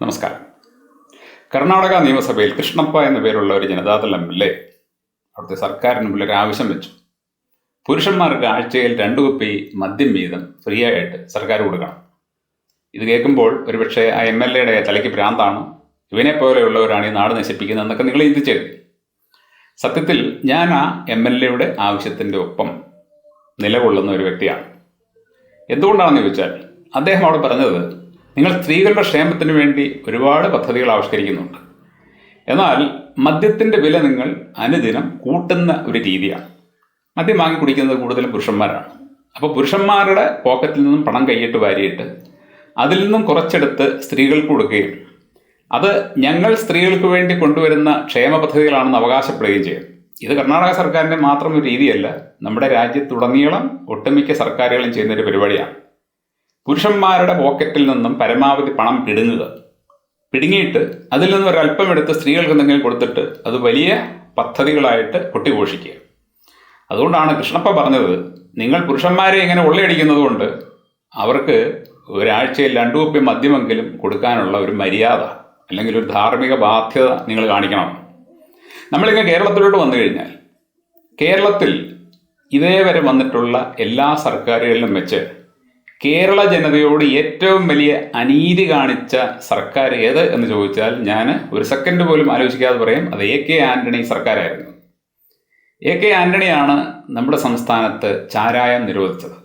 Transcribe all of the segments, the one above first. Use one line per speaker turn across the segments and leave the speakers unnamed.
നമസ്കാരം. കർണാടക നിയമസഭയിൽ കൃഷ്ണപ്പ എന്ന പേരുള്ള ഒരു ജനതാദൾ എം എൽ എ അവിടുത്തെ സർക്കാരിന് മുമ്പിൽ ഒരു ആവശ്യം വെച്ചു. പുരുഷന്മാർക്ക് ആഴ്ചയിൽ രണ്ടു കുപ്പി മദ്യം വീതം ഫ്രീ ആയിട്ട് സർക്കാർ കൊടുക്കണം. ഇത് കേൾക്കുമ്പോൾ ഒരുപക്ഷെ ആ എം എൽ എയുടെ തലയ്ക്ക് ഭ്രാന്താണ്. ഇവനെ പോലെയുള്ളവരാണ് ഈ നാട് നശിപ്പിക്കുന്നത് എന്നൊക്കെ നിങ്ങൾ ചിന്തിച്ചേരും സത്യത്തിൽ ഞാൻ ആ എം എൽ എയുടെ ആവശ്യത്തിന്റെ ഒപ്പം നിലകൊള്ളുന്ന ഒരു വ്യക്തിയാണ്. എന്തുകൊണ്ടാണെന്ന് ചോദിച്ചാൽ അദ്ദേഹം അവിടെ പറഞ്ഞത് നിങ്ങൾ സ്ത്രീകളുടെ ക്ഷേമത്തിന് വേണ്ടി ഒരുപാട് പദ്ധതികൾ ആവിഷ്കരിക്കുന്നുണ്ട്. എന്നാൽ മദ്യത്തിന്റെ വില നിങ്ങൾ അനുദിനം കൂട്ടുന്ന ഒരു രീതിയാണ്. മദ്യം വാങ്ങി കുടിക്കുന്നത് കൂടുതലും പുരുഷന്മാരാണ്. അപ്പോൾ പുരുഷന്മാരുടെ പോക്കറ്റിൽ നിന്നും പണം കൈയിട്ട് വാരിയിട്ട് അതിൽ നിന്നും കുറച്ചെടുത്ത് സ്ത്രീകൾക്ക് കൊടുക്കുകയും അത് ഞങ്ങൾ സ്ത്രീകൾക്ക് വേണ്ടി കൊണ്ടുവരുന്ന ക്ഷേമ പദ്ധതികളാണെന്ന് അവകാശപ്പെടുകയും ചെയ്യും. ഇത് കർണാടക സർക്കാരിന്റെ മാത്രം ഒരു രീതിയല്ല. നമ്മുടെ രാജ്യത്തുടനീളം ഒട്ടുമിക്ക സർക്കാരുകളും ചെയ്യുന്ന ഒരു പരിപാടിയാണ്. പുരുഷന്മാരുടെ പോക്കറ്റിൽ നിന്നും പരമാവധി പണം പിടുങ്ങുക. പിടുങ്ങിയിട്ട് അതിൽ നിന്ന് ഒരല്പം എടുത്ത് സ്ത്രീകൾക്ക് എന്തെങ്കിലും കൊടുത്തിട്ട് അത് വലിയ പദ്ധതികളായിട്ട് കൊട്ടിഘോഷിക്കുക. അതുകൊണ്ടാണ് കൃഷ്ണപ്പ പറഞ്ഞത് നിങ്ങൾ പുരുഷന്മാരെ ഇങ്ങനെ ഉള്ളയടിക്കുന്നത് കൊണ്ട് അവർക്ക് ഒരാഴ്ചയിൽ രണ്ടു കുപ്പി മദ്യമെങ്കിലും കൊടുക്കാനുള്ള ഒരു മര്യാദ അല്ലെങ്കിൽ ഒരു ധാർമ്മിക ബാധ്യത നിങ്ങൾ കാണിക്കണം. നമ്മളിങ്ങനെ കേരളത്തിലോട്ട് വന്നു കഴിഞ്ഞാൽ കേരളത്തിൽ ഇതേവരെ വന്നിട്ടുള്ള എല്ലാ സർക്കാരുകളിലും വെച്ച് കേരള ജനതയോട് ഏറ്റവും വലിയ അനീതി കാണിച്ച സർക്കാർ ഏത് എന്ന് ചോദിച്ചാൽ ഞാൻ ഒരു സെക്കൻഡ് പോലും ആലോചിക്കാതെ പറയും അത് എ കെ ആന്റണി സർക്കാരായിരുന്നു. എ കെ ആന്റണിയാണ് നമ്മുടെ സംസ്ഥാനത്ത് ചാരായം നിരോധിച്ചത്.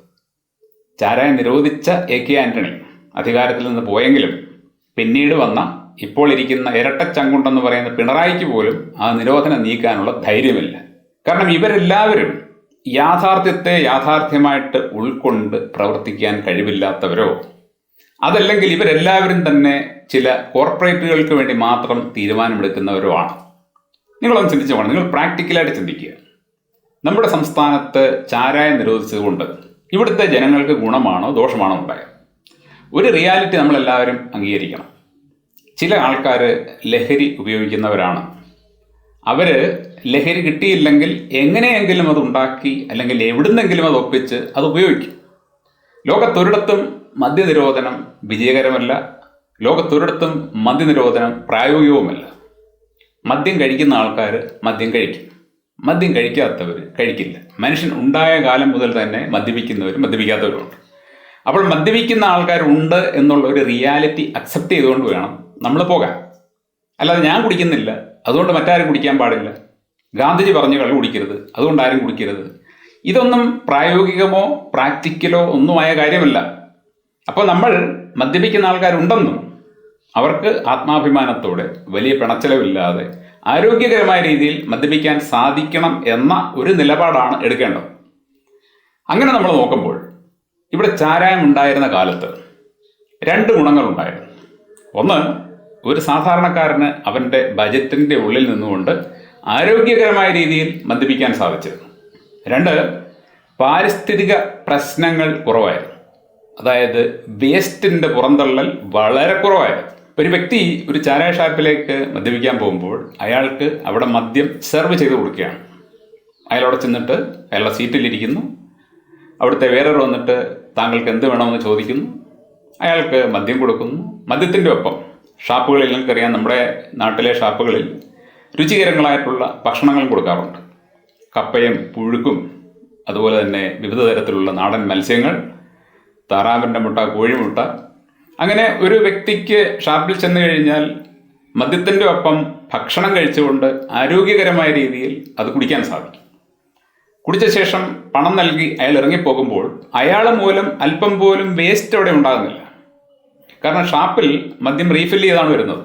ചാരായം നിരോധിച്ച എ കെ ആന്റണി അധികാരത്തിൽ നിന്ന് പോയെങ്കിലും പിന്നീട് വന്ന ഇപ്പോൾ ഇരിക്കുന്ന ഇരട്ടച്ചങ്കുണ്ടെന്ന് പറയുന്ന പിണറായിക്ക് പോലും ആ നിരോധനം നീക്കാനുള്ള ധൈര്യമില്ല. കാരണം ഇവരെല്ലാവരും യാഥാർത്ഥ്യത്തെ യാഥാർത്ഥ്യമായിട്ട് ഉൾക്കൊണ്ട് പ്രവർത്തിക്കാൻ കഴിവില്ലാത്തവരോ അതല്ലെങ്കിൽ ഇവരെല്ലാവരും തന്നെ ചില കോർപ്പറേറ്റുകൾക്ക് വേണ്ടി മാത്രം തീരുമാനമെടുക്കുന്നവരോ ആണ്. നിങ്ങളൊന്ന് ചിന്തിച്ചു പോകണം നിങ്ങൾ പ്രാക്ടിക്കലായിട്ട് ചിന്തിക്കുക. നമ്മുടെ സംസ്ഥാനത്ത് ചാരായം നിരോധിച്ചതുകൊണ്ട് ഇവിടുത്തെ ജനങ്ങൾക്ക് ഗുണമാണോ ദോഷമാണോ ഉണ്ടായത്? ഒരു റിയാലിറ്റി നമ്മളെല്ലാവരും അംഗീകരിക്കണം. ചില ആൾക്കാർ ലഹരി ഉപയോഗിക്കുന്നവരാണ്. അവർ ലഹരി കിട്ടിയില്ലെങ്കിൽ എങ്ങനെയെങ്കിലും അത് ഉണ്ടാക്കി അല്ലെങ്കിൽ എവിടുന്നെങ്കിലും അത് ഒപ്പിച്ച് അത് ഉപയോഗിക്കും. ലോകത്തൊരിടത്തും മദ്യനിരോധനം വിജയകരമല്ല. ലോകത്തൊരിടത്തും മദ്യനിരോധനം പ്രായോഗികവുമല്ല. മദ്യം കഴിക്കുന്ന ആൾക്കാർ മദ്യം കഴിക്കും. മദ്യം കഴിക്കാത്തവർ കഴിക്കില്ല. മനുഷ്യൻ ഉണ്ടായ കാലം മുതൽ തന്നെ മദ്യപിക്കുന്നവരും മദ്യപിക്കാത്തവരുമുണ്ട്. അപ്പോൾ മദ്യപിക്കുന്ന ആൾക്കാരുണ്ട് എന്നുള്ള ഒരു റിയാലിറ്റി അക്സെപ്റ്റ് ചെയ്തുകൊണ്ട് വേണം നമ്മൾ പോകാൻ. അല്ലാതെ ഞാൻ കുടിക്കുന്നില്ല. അതുകൊണ്ട് മറ്റാരും കുടിക്കാൻ പാടില്ല. ഗാന്ധിജി പറഞ്ഞു കള്ളു കുടിക്കരുത്. അതുകൊണ്ട് ആരും കുടിക്കരുത്. ഇതൊന്നും പ്രായോഗികമോ പ്രാക്ടിക്കലോ ഒന്നുമായ കാര്യമല്ല. അപ്പോൾ നമ്മൾ മദ്യപിക്കുന്ന ആൾക്കാരുണ്ടെന്നും അവർക്ക് ആത്മാഭിമാനത്തോടെ വലിയ പിണച്ചലവില്ലാതെ ആരോഗ്യകരമായ രീതിയിൽ മദ്യപിക്കാൻ സാധിക്കണം എന്ന ഒരു നിലപാടാണ് എടുക്കേണ്ടത്. അങ്ങനെ നമ്മൾ നോക്കുമ്പോൾ ഇവിടെ ചാരായം ഉണ്ടായിരുന്ന കാലത്ത് രണ്ട് ഗുണങ്ങളുണ്ടായിരുന്നു. ഒന്ന് ഒരു സാധാരണക്കാരന് അവന്റെ ബജറ്റിന്റെ ഉള്ളിൽ നിന്നുകൊണ്ട് ആരോഗ്യകരമായ രീതിയിൽ മദ്യപിക്കാൻ സാധിച്ചിരുന്നു. രണ്ട് പാരിസ്ഥിതിക പ്രശ്നങ്ങൾ കുറവായിരുന്നു. അതായത് വേസ്റ്റിന്റെ പുറന്തള്ളൽ വളരെ കുറവായിരുന്നു. ഒരു വ്യക്തി ഒരു ചാരായ ഷാപ്പിലേക്ക് മദ്യപിക്കാൻ പോകുമ്പോൾ അയാൾക്ക് അവിടെ മദ്യം സെർവ് ചെയ്ത് കൊടുക്കുകയാണ്. അയാളവിടെ ചെന്നിട്ട് അയാളുടെ സീറ്റിലിരിക്കുന്നു. അവിടുത്തെ വേറൊരു വന്നിട്ട് താങ്കൾക്ക് എന്ത് വേണമെന്ന് ചോദിക്കുന്നു. അയാൾക്ക് മദ്യം കൊടുക്കുന്നു. മദ്യത്തിന്റെ ഒപ്പം ഷാപ്പുകളിൽ നിങ്ങൾക്കറിയാം നമ്മുടെ നാട്ടിലെ ഷാപ്പുകളിൽ രുചികരങ്ങളായിട്ടുള്ള ഭക്ഷണങ്ങൾ കൊടുക്കാറുണ്ട്. കപ്പയും പുഴുക്കും അതുപോലെ തന്നെ വിവിധ തരത്തിലുള്ള നാടൻ മത്സ്യങ്ങൾ താറാവിന്റെ മുട്ട കോഴിമുട്ട. അങ്ങനെ ഒരു വ്യക്തിക്ക് ഷാപ്പിൽ ചെന്ന് കഴിഞ്ഞാൽ മദ്യത്തിന്റെ ഒപ്പം ഭക്ഷണം കഴിച്ചുകൊണ്ട് ആരോഗ്യകരമായ രീതിയിൽ അത് കുടിക്കാൻ സാധിക്കും. കുടിച്ച ശേഷം പണം നൽകി അയാൾ ഇറങ്ങിപ്പോകുമ്പോൾ അയാൾ മൂലം അല്പം പോലും വേസ്റ്റ് അവിടെ ഉണ്ടാകുന്നില്ല. കാരണം ഷാപ്പിൽ മദ്യം റീഫിൽ ചെയ്താണ് വരുന്നത്.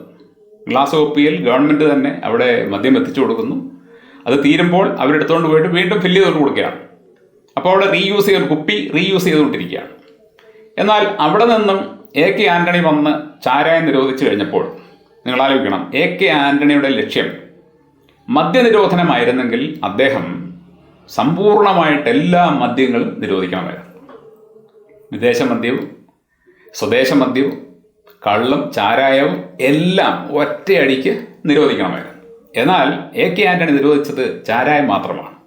ഗ്ലാസ് ഒപ്പിയിൽ ഗവൺമെന്റ് തന്നെ അവിടെ മദ്യം എത്തിച്ചു കൊടുക്കുന്നു. അത് തീരുമ്പോൾ അവരെടുത്തുകൊണ്ട് പോയിട്ട് വീണ്ടും ഫില്ല് ചെയ്തുകൊണ്ട് കൊടുക്കുകയാണ്. അപ്പോൾ അവിടെ റീയൂസ് ചെയ്ത കുപ്പി റീയൂസ് ചെയ്തുകൊണ്ടിരിക്കുകയാണ്. എന്നാൽ അവിടെ നിന്നും എ കെ ആന്റണി വന്ന് ചാരായം നിരോധിച്ചു കഴിഞ്ഞപ്പോൾ നിങ്ങൾ ആലോചിക്കണം എ കെ ആന്റണിയുടെ ലക്ഷ്യം മദ്യനിരോധനമായിരുന്നെങ്കിൽ അദ്ദേഹം സമ്പൂർണമായിട്ട് എല്ലാ മദ്യങ്ങളും നിരോധിക്കണമായിരുന്നു വിദേശ മദ്യവും സ്വദേശ മദ്യവും കള്ളും ചാരായവും എല്ലാം ഒറ്റയടിക്ക് നിരോധിക്കണമായിരുന്നു. എന്നാൽ എ കെ ആന്റണി നിരോധിച്ചത് ചാരായം മാത്രമാണ്.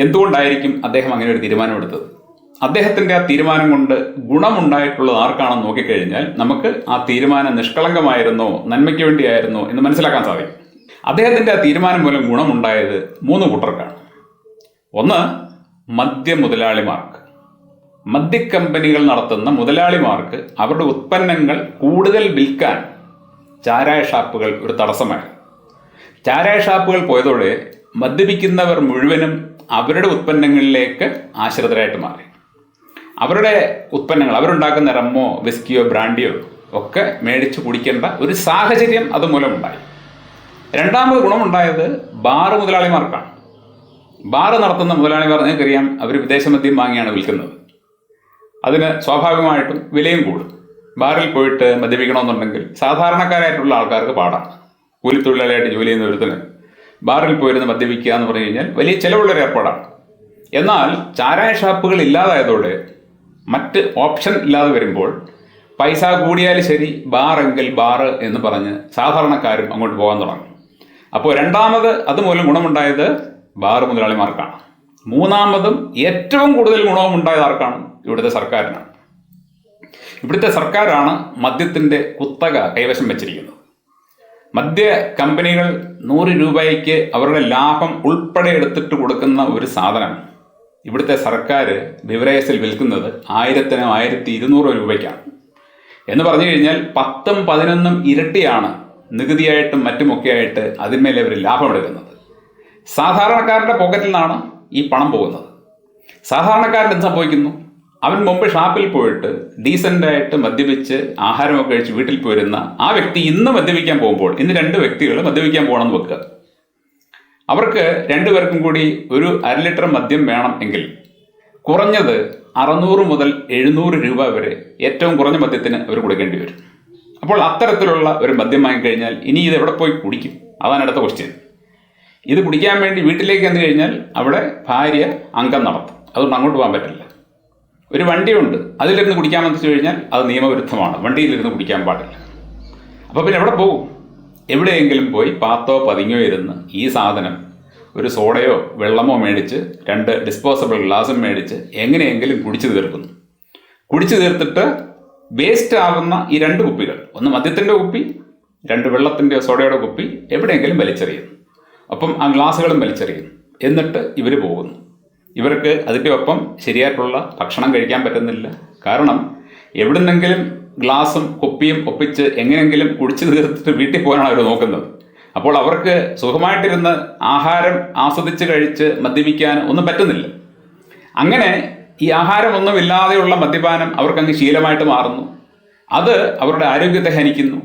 എന്തുകൊണ്ടായിരിക്കും അദ്ദേഹം അങ്ങനെ ഒരു തീരുമാനമെടുത്തത്? അദ്ദേഹത്തിന്റെ ആ തീരുമാനം കൊണ്ട് ഗുണമുണ്ടായിട്ടുള്ളത് ആർക്കാണെന്ന് നോക്കിക്കഴിഞ്ഞാൽ നമുക്ക് ആ തീരുമാനം നിഷ്കളങ്കമായിരുന്നോ നന്മയ്ക്ക് വേണ്ടിയായിരുന്നോ എന്ന് മനസ്സിലാക്കാൻ സാധിക്കും. അദ്ദേഹത്തിന്റെ ആ തീരുമാനം മൂലം ഗുണമുണ്ടായത് മൂന്ന് കൂട്ടർക്കാണ്. ഒന്ന് മദ്യ മുതലാളിമാർക്ക്. മദ്യക്കമ്പനികൾ നടത്തുന്ന മുതലാളിമാർക്ക് അവരുടെ ഉത്പന്നങ്ങൾ കൂടുതൽ വിൽക്കാൻ ചാരായ ഷാപ്പുകൾ ഒരു തടസ്സമായി. ചാരായ ഷാപ്പുകൾ പോയതോടെ മദ്യപിക്കുന്നവർ മുഴുവനും അവരുടെ ഉത്പന്നങ്ങളിലേക്ക് ആശ്രിതരായിട്ട് മാറി. അവരുടെ ഉത്പന്നങ്ങൾ അവരുണ്ടാക്കുന്ന റമ്മോ വിസ്കിയോ ബ്രാൻഡിയോ ഒക്കെ മേടിച്ച് കുടിക്കേണ്ട ഒരു സാഹചര്യം അതുമൂലം ഉണ്ടായി രണ്ടാമത് ഗുണമുണ്ടായത് ബാറ് മുതലാളിമാർക്കാണ്. ബാറ് നടത്തുന്ന മുതലാളിമാർ നിങ്ങൾക്കറിയാം അവർ വിദേശ മദ്യം വാങ്ങിയാണ് വിൽക്കുന്നത്. അതിന് സ്വാഭാവികമായിട്ടും വിലയും കൂടും. ബാറിൽ പോയിട്ട് മദ്യപിക്കണമെന്നുണ്ടെങ്കിൽ സാധാരണക്കാരായിട്ടുള്ള ആൾക്കാർക്ക് പാടാണ് കൂലിത്തൊഴിലാളിയായിട്ട് ജോലി ചെയ്യുന്ന ഒരുത്തിന് ബാറിൽ പോയിരുന്ന് മദ്യപിക്കുക എന്ന് പറഞ്ഞു കഴിഞ്ഞാൽ വലിയ ചിലവുള്ളൊരു ഏർപ്പാടാണ്. എന്നാൽ ചാരായ ഷാപ്പുകൾ ഇല്ലാതായതോടെ മറ്റ് ഓപ്ഷൻ ഇല്ലാതെ വരുമ്പോൾ പൈസ കൂടിയാലും ശരി ബാറെങ്കിൽ ബാറ് എന്ന് പറഞ്ഞ് സാധാരണക്കാരും അങ്ങോട്ട് പോകാൻ തുടങ്ങും. അപ്പോൾ രണ്ടാമത് അതുമൂലം ഗുണമുണ്ടായത് ബാറ് മുതലാളിമാർക്കാണ്. മൂന്നാമതും ഏറ്റവും കൂടുതൽ ഗുണവും ഉണ്ടായത് ആർക്കാണ്? ഇവിടുത്തെ സർക്കാരിനാണ്. ഇവിടുത്തെ സർക്കാരാണ് മദ്യത്തിന്റെ കുത്തക കൈവശം വെച്ചിരിക്കുന്നത്. മദ്യ കമ്പനികൾ നൂറ് രൂപയ്ക്ക് അവരുടെ ലാഭം ഉൾപ്പെടെ എടുത്തിട്ട് കൊടുക്കുന്ന ഒരു സാധനം ഇവിടുത്തെ സർക്കാർ ബിവറേസിൽ വിൽക്കുന്നത് ആയിരത്തിനോ ആയിരത്തി ഇരുന്നൂറോ രൂപയ്ക്കാണ്. എന്ന് പറഞ്ഞു കഴിഞ്ഞാൽ പത്തും പതിനൊന്നും ഇരട്ടിയാണ് നികുതിയായിട്ടും മറ്റുമൊക്കെയായിട്ട് അതിന്മേലെ അവർ ലാഭമെടുക്കുന്നത്. സാധാരണക്കാരന്റെ പോക്കറ്റിൽ നിന്നാണ് ഈ പണം പോകുന്നത്. സാധാരണക്കാരൻ എന്ത് സംഭവിക്കുന്നു? അവൻ മുമ്പ് ഷാപ്പിൽ പോയിട്ട് ഡീസന്റായിട്ട് മദ്യപിച്ച് ആഹാരമൊക്കെ കഴിച്ച് വീട്ടിൽ പോരുന്ന ആ വ്യക്തി ഇന്ന് മദ്യപിക്കാൻ പോകുമ്പോൾ ഇന്ന് രണ്ട് വ്യക്തികൾ മദ്യപിക്കാൻ പോകണമെന്ന് വെക്കുക. അവർക്ക് രണ്ടുപേർക്കും കൂടി ഒരു അര ലിറ്റർ മദ്യം വേണം എങ്കിൽ കുറഞ്ഞത് അറുന്നൂറ് മുതൽ എഴുന്നൂറ് രൂപ വരെ ഏറ്റവും കുറഞ്ഞ മദ്യത്തിന് അവർ കൊടുക്കേണ്ടി വരും. അപ്പോൾ അത്തരത്തിലുള്ള ഒരു മദ്യം വാങ്ങിക്കഴിഞ്ഞാൽ ഇനി ഇത് എവിടെ പോയി കുടിക്കും? അതാണ് അടുത്ത ക്വസ്റ്റ്യൻ ഇത് കുടിക്കാൻ വേണ്ടി വീട്ടിലേക്ക് എന്ന് കഴിഞ്ഞാൽ അവിടെ ഭാര്യ അംഗം നടത്തും. അതുകൊണ്ട് അങ്ങോട്ട് പോകാൻ പറ്റില്ല. ഒരു വണ്ടിയുണ്ട്. അതിലിരുന്ന് കുടിക്കാമെന്ന് വെച്ച് കഴിഞ്ഞാൽ അത് നിയമവിരുദ്ധമാണ്. വണ്ടിയിലിരുന്ന് കുടിക്കാൻ പാടില്ല. അപ്പോൾ പിന്നെ എവിടെ പോകും? എവിടെയെങ്കിലും പോയി പാത്തോ പതിങ്ങോ ഇരുന്ന് ഈ സാധനം ഒരു സോഡയോ വെള്ളമോ മേടിച്ച് രണ്ട് ഡിസ്പോസബിൾ ഗ്ലാസും മേടിച്ച് എങ്ങനെയെങ്കിലും കുടിച്ചു തീർക്കുന്നു. കുടിച്ചു തീർത്തിട്ട് വേസ്റ്റ് ആവുന്ന ഈ രണ്ട് കുപ്പികൾ. ഒന്ന് മദ്യത്തിന്റെ കുപ്പി രണ്ട് വെള്ളത്തിന്റെ സോഡയുടെ കുപ്പി എവിടെയെങ്കിലും വലിച്ചെറിയുന്നു. അപ്പം ആ ഗ്ലാസ്സുകളും വലിച്ചെറിയുന്നു. എന്നിട്ട് ഇവർ പോകുന്നു. ഇവർക്ക് അതിന്റെ ഒപ്പം ശരിയായിട്ടുള്ള ഭക്ഷണം കഴിക്കാൻ പറ്റുന്നില്ല. കാരണം എവിടുന്നെങ്കിലും ഗ്ലാസും കുപ്പിയും ഒപ്പിച്ച് എങ്ങനെയെങ്കിലും കുടിച്ചു തീർത്തിട്ട് വീട്ടിൽ പോകാനാണ് അവർ നോക്കുന്നത്. അപ്പോൾ അവർക്ക് സുഖമായിട്ടിരുന്ന് ആഹാരം ആസ്വദിച്ച് കഴിച്ച് മദ്യപിക്കാൻ ഒന്നും പറ്റുന്നില്ല. അങ്ങനെ ഈ ആഹാരമൊന്നുമില്ലാതെയുള്ള മദ്യപാനം അവർക്കങ്ങ് ശീലമായിട്ട് മാറുന്നു. അത് അവരുടെ ആരോഗ്യത്തെ ഹനിക്കുന്നു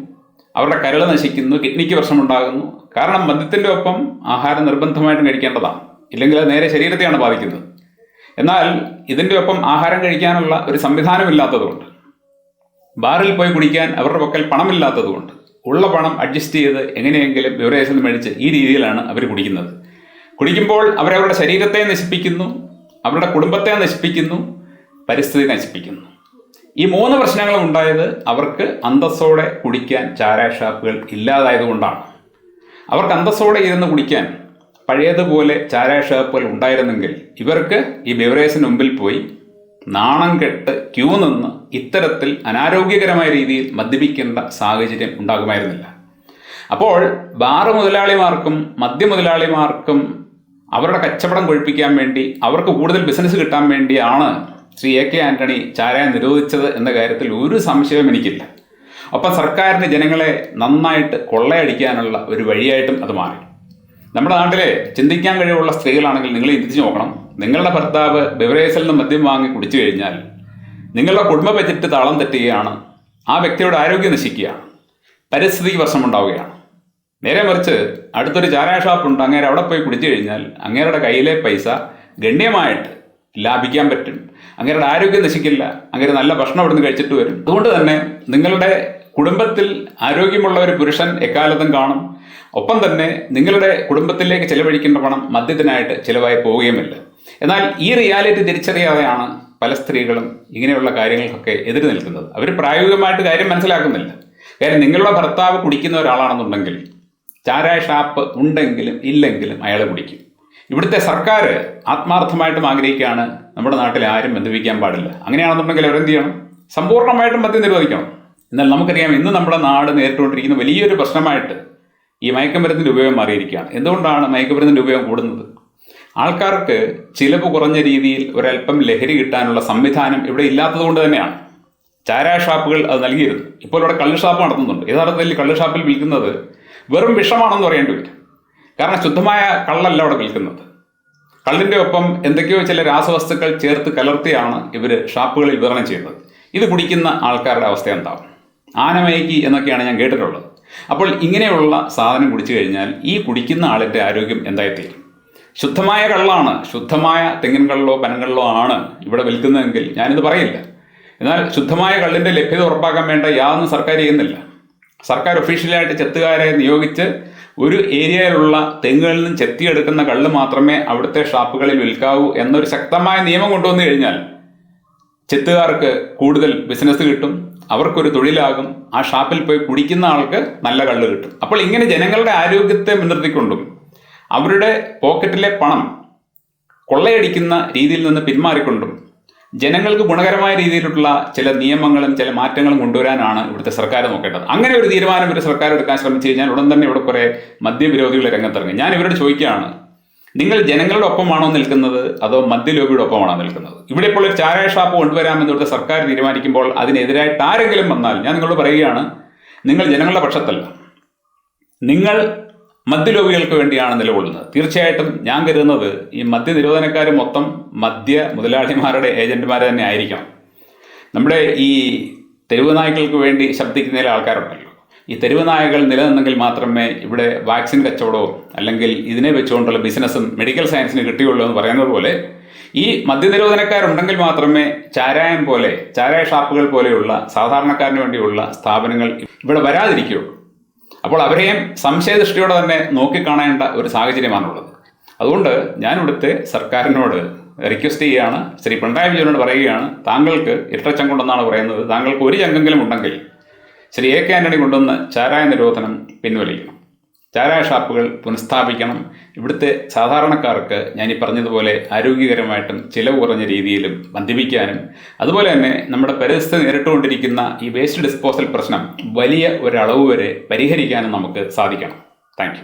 അവരുടെ കരൾ നശിക്കുന്നു. കിഡ്നിക്ക് പ്രശ്നമുണ്ടാകുന്നു. കാരണം മദ്യത്തിന്റെ ഒപ്പം ആഹാരം നിർബന്ധമായിട്ടും കഴിക്കേണ്ടതാണ്. ഇല്ലെങ്കിൽ അത് നേരെ ശരീരത്തെയാണ് ബാധിക്കുന്നത്. എന്നാൽ ഇതിന്റെ ഒപ്പം ആഹാരം കഴിക്കാനുള്ള ഒരു സംവിധാനമില്ലാത്തതുകൊണ്ട് ബാറിൽ പോയി കുടിക്കാൻ അവരുടെ പക്കൽ പണമില്ലാത്തതുകൊണ്ട് ഉള്ള പണം അഡ്ജസ്റ്റ് ചെയ്ത് എങ്ങനെയെങ്കിലും ബിവറേജിൽ മേടിച്ച് ഈ രീതിയിലാണ് അവർ കുടിക്കുന്നത്. കുടിക്കുമ്പോൾ അവരവരുടെ ശരീരത്തെ നശിപ്പിക്കുന്നു അവരുടെ കുടുംബത്തെ നശിപ്പിക്കുന്നു പരിസ്ഥിതി നശിപ്പിക്കുന്നു. ഈ മൂന്ന് പ്രശ്നങ്ങളും ഉണ്ടായത് അവർക്ക് അന്തസ്സോടെ കുടിക്കാൻ ചാരാഷാപ്പുകൾ ഇല്ലാതായതുകൊണ്ടാണ് അവർക്ക് അന്തസ്സോടെ ഇരുന്ന് കുടിക്കാൻ പഴയതുപോലെ ചാരായ ഷാപ്പുകൾ ഉണ്ടായിരുന്നെങ്കിൽ ഇവർക്ക് ഈ ബിവറേജിന് മുമ്പിൽ പോയി നാണം കെട്ട് ക്യൂ നിന്ന് ഇത്തരത്തിൽ അനാരോഗ്യകരമായ രീതിയിൽ മദ്യപിക്കേണ്ട സാഹചര്യം ഉണ്ടാകുമായിരുന്നില്ല. അപ്പോൾ ബാറ് മുതലാളിമാർക്കും മദ്യ മുതലാളിമാർക്കും അവരുടെ കച്ചവടം കൊഴിപ്പിക്കാൻ വേണ്ടി അവർക്ക് കൂടുതൽ ബിസിനസ് കിട്ടാൻ വേണ്ടിയാണ് ശ്രീ എ കെ ആന്റണി ചാരായം നിരോധിച്ചത് എന്ന കാര്യത്തിൽ ഒരു സംശയവും എനിക്കില്ല. ഒപ്പം സർക്കാരിന് ജനങ്ങളെ നന്നായിട്ട് കൊള്ളയടിക്കാനുള്ള ഒരു വഴിയായിട്ടും അത് മാറി. നമ്മുടെ നാട്ടിലെ ചിന്തിക്കാൻ കഴിവുള്ള സ്ത്രീകളാണെങ്കിൽ നിങ്ങൾ ചിന്തിച്ച് നോക്കണം. നിങ്ങളുടെ ഭർത്താവ് ബെവറേജിൽ നിന്ന് മദ്യം വാങ്ങി കുടിച്ചു കഴിഞ്ഞാൽ നിങ്ങളുടെ കുടുംബ ബജറ്റ് താളം തെറ്റുകയാണ്. ആ വ്യക്തിയുടെ ആരോഗ്യം നശിക്കുകയാണ് പരിസ്ഥിതിക്ക് പ്രശ്നമുണ്ടാവുകയാണ്. നേരെ മറിച്ച് അടുത്തൊരു ചാരായ ഷാപ്പുണ്ട് അങ്ങേരെ അവിടെ പോയി കുടിച്ചു കഴിഞ്ഞാൽ അങ്ങേരുടെ കയ്യിലെ പൈസ ഗണ്യമായിട്ട് ലാഭിക്കാൻ പറ്റും. അങ്ങേരുടെ ആരോഗ്യം നശിക്കില്ല. അങ്ങനെ നല്ല ഭക്ഷണം ഇവിടുന്ന് കഴിച്ചിട്ട് വരും. അതുകൊണ്ട് തന്നെ നിങ്ങളുടെ കുടുംബത്തിൽ ആരോഗ്യമുള്ള ഒരു പുരുഷൻ എക്കാലത്തും കാണും. ഒപ്പം തന്നെ നിങ്ങളുടെ കുടുംബത്തിലേക്ക് ചെലവഴിക്കുന്ന പണം മദ്യത്തിനായിട്ട് ചിലവായി പോവുകയുമില്ല. എന്നാൽ ഈ റിയാലിറ്റി തിരിച്ചറിയാതെയാണ് പല സ്ത്രീകളും ഇങ്ങനെയുള്ള കാര്യങ്ങൾക്കൊക്കെ എതിര് നിൽക്കുന്നത്. അവർ പ്രായോഗികമായിട്ട് കാര്യം മനസ്സിലാക്കുന്നില്ല. കാര്യം നിങ്ങളുടെ ഭർത്താവ് കുടിക്കുന്ന ഒരാളാണെന്നുണ്ടെങ്കിൽ ചാരായ ഷാപ്പ് ഉണ്ടെങ്കിലും ഇല്ലെങ്കിലും അയാൾ കുടിക്കും. ഇവിടുത്തെ സർക്കാർ ആത്മാർത്ഥമായിട്ടും ആഗ്രഹിക്കുകയാണ് നമ്മുടെ നാട്ടിൽ ആരും ബന്ധിപ്പിക്കാൻ പാടില്ല. അങ്ങനെയാണെന്നുണ്ടെങ്കിൽ അവരെന്ത് ചെയ്യണം? സമ്പൂർണമായിട്ടും മദ്യം നിരോധിക്കണം എന്നാൽ നമുക്കറിയാം ഇന്ന് നമ്മുടെ നാട് നേരിട്ടുകൊണ്ടിരിക്കുന്ന വലിയൊരു പ്രശ്നമായിട്ട് ഈ മയക്കുമരുന്നിന്റെ ഉപയോഗം മാറിയിരിക്കുകയാണ്. എന്തുകൊണ്ടാണ് മയക്കുമരുന്നിന്റെ ഉപയോഗം കൂടുന്നത്? ആൾക്കാർക്ക് ചിലവ് കുറഞ്ഞ രീതിയിൽ ഒരല്പം ലഹരി കിട്ടാനുള്ള സംവിധാനം ഇവിടെ ഇല്ലാത്തതുകൊണ്ട് തന്നെയാണ്. ചാരായ ഷാപ്പുകൾ അത് നൽകിയിരുന്നു. ഇപ്പോൾ ഇവിടെ കള്ള് ഷാപ്പ് നടത്തുന്നുണ്ട്. യഥാർത്ഥത്തിൽ കള്ള് ഷാപ്പിൽ വിൽക്കുന്നത് വെറും വിഷമാണെന്ന് പറയേണ്ടി വരും. കാരണം ശുദ്ധമായ കള്ളല്ല അവിടെ വിൽക്കുന്നത്. കള്ളിന്റെ ഒപ്പം എന്തൊക്കെയോ ചില രാസവസ്തുക്കൾ ചേർത്ത് കലർത്തിയാണ് ഇവർ ഷാപ്പുകളിൽ വിതരണം ചെയ്യുന്നത്. ഇത് കുടിക്കുന്ന ആൾക്കാരുടെ അവസ്ഥ എന്താവും? ആനമയക്കി എന്നൊക്കെയാണ് ഞാൻ കേട്ടിട്ടുള്ളത്. അപ്പോൾ ഇങ്ങനെയുള്ള സാധനം കുടിച്ചു കഴിഞ്ഞാൽ ഈ കുടിക്കുന്ന ആളിന്റെ ആരോഗ്യം എന്തായിത്തീരും? ശുദ്ധമായ കള്ളാണ് ശുദ്ധമായ തെങ്ങിൻ കള്ളോ ആണ് ഇവിടെ വിൽക്കുന്നതെങ്കിൽ ഞാനിത് പറയില്ല. എന്നാൽ ശുദ്ധമായ കള്ളിന്റെ ലഭ്യത ഉറപ്പാക്കാൻ വേണ്ട യാതൊന്നും സർക്കാർ ചെയ്യുന്നില്ല. സർക്കാർ ഒഫീഷ്യലായിട്ട് ചെത്തുകാരെ നിയോഗിച്ച് ഒരു ഏരിയയിലുള്ള തെങ്ങുകളിൽ നിന്നും ചെത്തിയെടുക്കുന്ന കള്ള് മാത്രമേ അവിടുത്തെ ഷാപ്പുകളിൽ വിൽക്കാവൂ എന്നൊരു ശക്തമായ നിയമം കൊണ്ടുവന്നു കഴിഞ്ഞാൽ ചെത്തുകാർക്ക് കൂടുതൽ ബിസിനസ് കിട്ടും അവർക്കൊരു തൊഴിലാകും ആ ഷാപ്പിൽ പോയി കുടിക്കുന്ന ആൾക്ക് നല്ല കള്ള് കിട്ടും. അപ്പോൾ ഇങ്ങനെ ജനങ്ങളുടെ ആരോഗ്യത്തെ മുൻനിർത്തിക്കൊണ്ടും അവരുടെ പോക്കറ്റിലെ പണം കൊള്ളയടിക്കുന്ന രീതിയിൽ നിന്ന് പിന്മാറിക്കൊണ്ടും ജനങ്ങൾക്ക് ഗുണകരമായ രീതിയിലുള്ള ചില നിയമങ്ങളും ചില മാറ്റങ്ങളും കൊണ്ടുവരാനാണ് ഇവിടുത്തെ സർക്കാർ നോക്കേണ്ടത്. അങ്ങനെ ഒരു തീരുമാനം ഒരു സർക്കാർ എടുക്കാൻ ശ്രമിച്ചു കഴിഞ്ഞാൽ ഉടൻ തന്നെ ഇവിടെ കുറേ മദ്യവിരോധികളെ രംഗത്തിറങ്ങി. ഞാൻ ഇവരോട് ചോദിക്കുകയാണ് നിങ്ങൾ ജനങ്ങളുടെ ഒപ്പമാണോ നിൽക്കുന്നത്? അതോ മദ്യലോബിയുടെ ഒപ്പമാണോ നിൽക്കുന്നത്? ഇവിടെ ഇപ്പോൾ ഒരു ചാരായ ഷാപ്പ് കൊണ്ടുവരാമെന്ന് ഇവിടുത്തെ സർക്കാർ തീരുമാനിക്കുമ്പോൾ അതിനെതിരായിട്ട് ആരെങ്കിലും വന്നാൽ ഞാൻ നിങ്ങളോട് പറയുകയാണ് നിങ്ങൾ ജനങ്ങളുടെ പക്ഷത്തല്ല. നിങ്ങൾ മദ്യലോബികൾക്ക് വേണ്ടിയാണ് നിലകൊള്ളുന്നത്. തീർച്ചയായിട്ടും ഞാൻ കരുതുന്നത് ഈ മദ്യ നിരോധനക്കാർ മൊത്തം മദ്യ മുതലാളിമാരുടെ ഏജന്റുമാർ തന്നെ ആയിരിക്കണം. നമ്മുടെ ഈ തെരുവ് നായ്ക്കൾക്ക് വേണ്ടി ശബ്ദിക്കുന്ന ചില ആൾക്കാരുണ്ടല്ലോ. ഈ തെരുവ് നായകൾ നിലനിന്നെങ്കിൽ മാത്രമേ ഇവിടെ വാക്സിൻ കച്ചവടവും അല്ലെങ്കിൽ ഇതിനെ വെച്ചുകൊണ്ടുള്ള ബിസിനസ്സും മെഡിക്കൽ സയൻസിന് കിട്ടിയുള്ളൂ എന്ന് പറയുന്നത് പോലെ ഈ മദ്യനിരോധനക്കാരുണ്ടെങ്കിൽ മാത്രമേ ചാരായം പോലെ ചാരായ ഷാപ്പുകൾ പോലെയുള്ള സാധാരണക്കാരന് വേണ്ടിയുള്ള സ്ഥാപനങ്ങൾ ഇവിടെ വരാതിരിക്കുകയുള്ളൂ. അപ്പോൾ അവരെയും സംശയദൃഷ്ടിയോടെ തന്നെ നോക്കിക്കാണേണ്ട ഒരു സാഹചര്യമാണുള്ളത്. അതുകൊണ്ട് ഞാൻ ഇവിടുത്തെ സർക്കാരിനോട് റിക്വസ്റ്റ് ചെയ്യുകയാണ്. ശ്രീ പിണറായി വിജയനോട് പറയുകയാണ് താങ്കൾക്ക് ഇരട്ടച്ചങ്കുണ്ടെന്നാണ് പറയുന്നത്. താങ്കൾക്ക് ഒരു ചങ്കെങ്കിലും ഉണ്ടെങ്കിൽ ശ്രീ എ കെ ആന്റണി കൊണ്ടുവന്ന് ചാരായ നിരോധനം പിൻവലിക്കണം. ചാരായ ഷാപ്പുകൾ പുനഃസ്ഥാപിക്കണം. ഇവിടുത്തെ സാധാരണക്കാർക്ക് ഞാൻ ഈ പറഞ്ഞതുപോലെ ആരോഗ്യകരമായിട്ടും ചിലവ് കുറഞ്ഞ രീതിയിലും മദ്യപിക്കാനും അതുപോലെ തന്നെ നമ്മുടെ പരിസ്ഥിതി നേരിട്ടുകൊണ്ടിരിക്കുന്ന ഈ വേസ്റ്റ് ഡിസ്പോസൽ പ്രശ്നം വലിയ ഒരളവ് വരെ പരിഹരിക്കാനും നമുക്ക് സാധിക്കണം. താങ്ക്